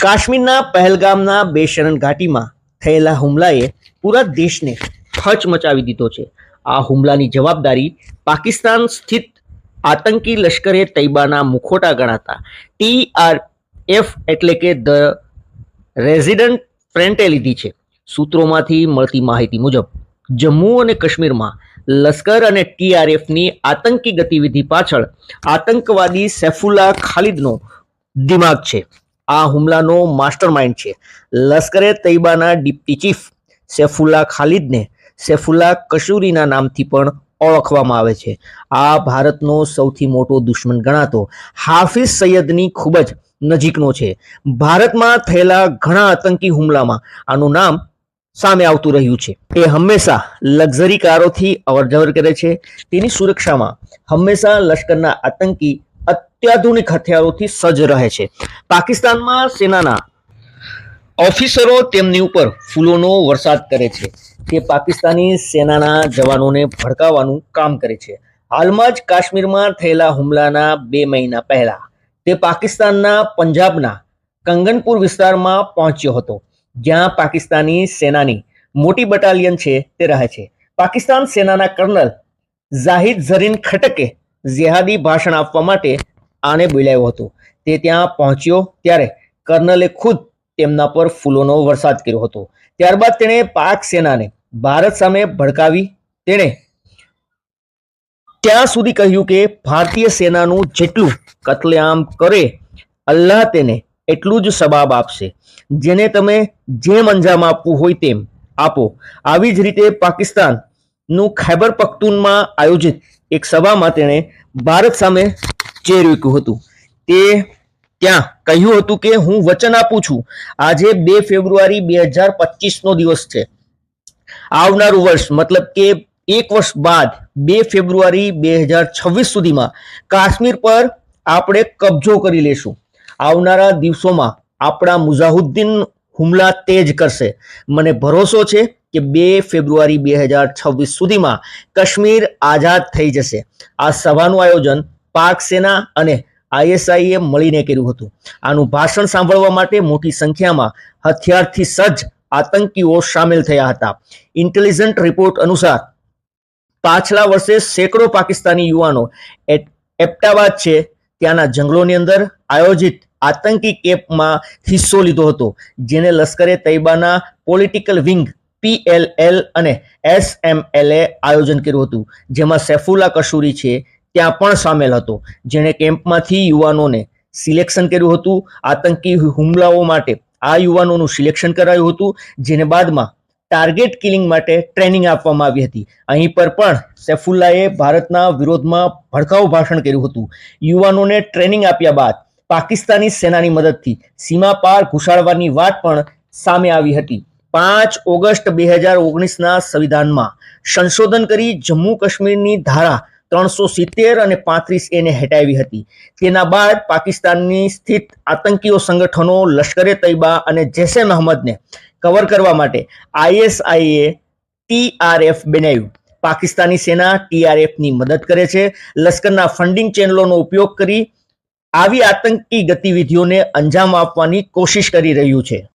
કાશ્મીરના પહેલગામના બેશરણ ઘાટીમાં થયેલા હુમલાએ પૂરા દેશને હચમચાવી દીધો છે. આ હુમલાની જવાબદારી પાકિસ્તાન સ્થિત આતંકી લશ્કરે તૈબાના મુખોટા ગણાતા ટીઆરએફ એટલે કે ધ રેઝિડન્ટ ફ્રન્ટે લીધી છે. સૂત્રોમાંથી મળતી માહિતી મુજબ, જમ્મુ અને કાશ્મીરમાં લશ્કર અને ટીઆરએફની આતંકી ગતિવિધિ પાછળ આતંકવાદી સૈફુલ્લા ખાલિદનો દિમાગ છે. આ હુમલાનો માસ્ટર માઇન્ડ છે. લશ્કરે તૈબાના ડિપ્ટી ચીફ સૈફુલ્લા ખાલિદને સૈફુલ્લા કશૂરીના નામથી પણ ઓળખવામાં આવે છે. આ ભારતનો સૌથી મોટો દુશ્મન ગણાતો હાફિઝ સૈયદની ખૂબ જ નજીકનો છે. ભારતમાં થયેલા ઘણા આતંકી હુમલામાં આનું નામ સામે આવતું રહ્યું છે. એ હંમેશા લક્ઝરી કારોથી અવરજવર કરે છે. તેની સુરક્ષામાં હંમેશા લશ્કરના આતંકી અત્યાધુનિક હથિયારોથી સજ્જ રહે છે. પાકિસ્તાનમાં સેનાના ઓફિસરો તેમની ઉપર ફૂલોનો વરસાદ કરે છે. તે પાકિસ્તાની સેનાના જવાનોને ભડકાવવાનું કામ કરે છે. હાલમાં જ કાશ્મીરમાં થયેલા હુમલાના બે મહિના પહેલા તે પાકિસ્તાનના પંજાબના કંગનપુર વિસ્તારમાં પહોંચ્યો હતો. જ્યાં પાકિસ્તાની સેનાની મોટી બટાલિયન છે તે રહે છે. પાકિસ્તાન સેનાના કર્નલ ઝાહિદ ઝરીન ખટકે જેહાદી ભાષણ આપવા માટે આને બોલાવ્યો હતો. તે ત્યાં પહોંચ્યો ત્યારે કર્નલે ખુદ તેમના પર ફૂલોનો વરસાદ કર્યો હતો. ત્યારબાદ તેણે પાક સેનાને ભારત સામે ભડકાવી તેણે ત્યાં સુધી કહ્યું કે ભારતીય સેનાનું જેટલું કતલેઆમ કરે, અલ્લાહ તેને એટલું જ સબાબ આપશે. જેને તમે જેમ અંજામ આપવું હોય તેમ આપો. આવી જ રીતે પાકિસ્તાનનું ખૈબર પખ્તુનમાં આયોજિત એક સભામાં તેણે ભારત સામે ચેરવ્યું હતું. તે ત્યાં કહ્યું હતું કે હું વચન આપું છું. આજે બે ફેબ્રુઆરી બે હજાર પચીસનો દિવસ છે. આવનારું વર્ષ, મતલબ કે એક વર્ષ બાદ બે ફેબ્રુઆરી બે હજાર છવ્વીસ સુધીમાં કાશ્મીર પર આપણે કબજો કરી લેશું. આવનારા દિવસોમાં આપણા મુઝાહુદ્દીન હુમલા તેજ કરશે. મને ભરોસો છે કે બે ફેબ્રુઆરી બે હજાર છવ્વીસ સુધીમાં કાશ્મીર આઝાદ થઈ જશે. આ સભાનું આયોજન પાક સેના અને આઈએસઆઈએ મળીને કર્યું હતું. આનું ભાષણ સાંભળવા માટે મોટી સંખ્યામાં હથિયારથી સજ્જ આતંકીઓ સામેલ થયા હતા. ઇન્ટેલિજન્ટ રિપોર્ટ અનુસાર પાછલા વર્ષે સેંકડો પાકિસ્તાની યુવાનો એપ્ટાબાદ છે. ત્યાંના જંગલોની અંદર આયોજિત આતંકી કેમ્પમાં હિસ્સો લીધો હતો, જેને લશ્કરે તૈબાના પોલિટિકલ વિંગ પીએલએલ અને એસએમએલએ આયોજન કર્યું હતું, જેમાં સૈફુલ્લા કશૂરી છે ત્યાં પણ સામેલ હતો. જેણે કેમ્પમાંથી યુવાનોને સિલેક્શન કર્યું હતું. આતંકી હુમલાઓ માટે આ યુવાનોનું સિલેક્શન કરાયું હતું, જેને બાદમાં ટાર્ગેટ કિલિંગ માટે ટ્રેનિંગ આપવામાં આવી હતી. અહીં પર પણ સૈફુલ્લાએ ભારતના વિરોધમાં ભડકાઉ ભાષણ કર્યું હતું. યુવાનોને ટ્રેનિંગ આપ્યા બાદ પાકિસ્તાની સેનાની મદદથી સીમા પાર ઘુસાડવાની વાત પણ સામે આવી હતી. પાંચ ઓગસ્ટ બે હજાર ઓગણીસના સંવિધાનમાં સંશોધન કરી જમ્મુ કાશ્મીરની ધારા ત્રણસો સિત્તેર અને પાંત્રીસ એને હટાવી હતી. તેના બાદ પાકિસ્તાનની સ્થિત આતંકીઓ સંગઠનો લશ્કરે તૈબા અને જૈશે મહમ્મદને કવર કરવા માટે આઈએસઆઈએ ટીઆરએફ બનાવ્યું. પાકિસ્તાની સેના ટીઆરએફની મદદ કરે છે. લશ્કરના ફંડિંગ ચેનલોનો ઉપયોગ કરી આવી આતંકી ગતિવિધિઓને અંજામ આપવાની કોશિશ કરી રહ્યું છે.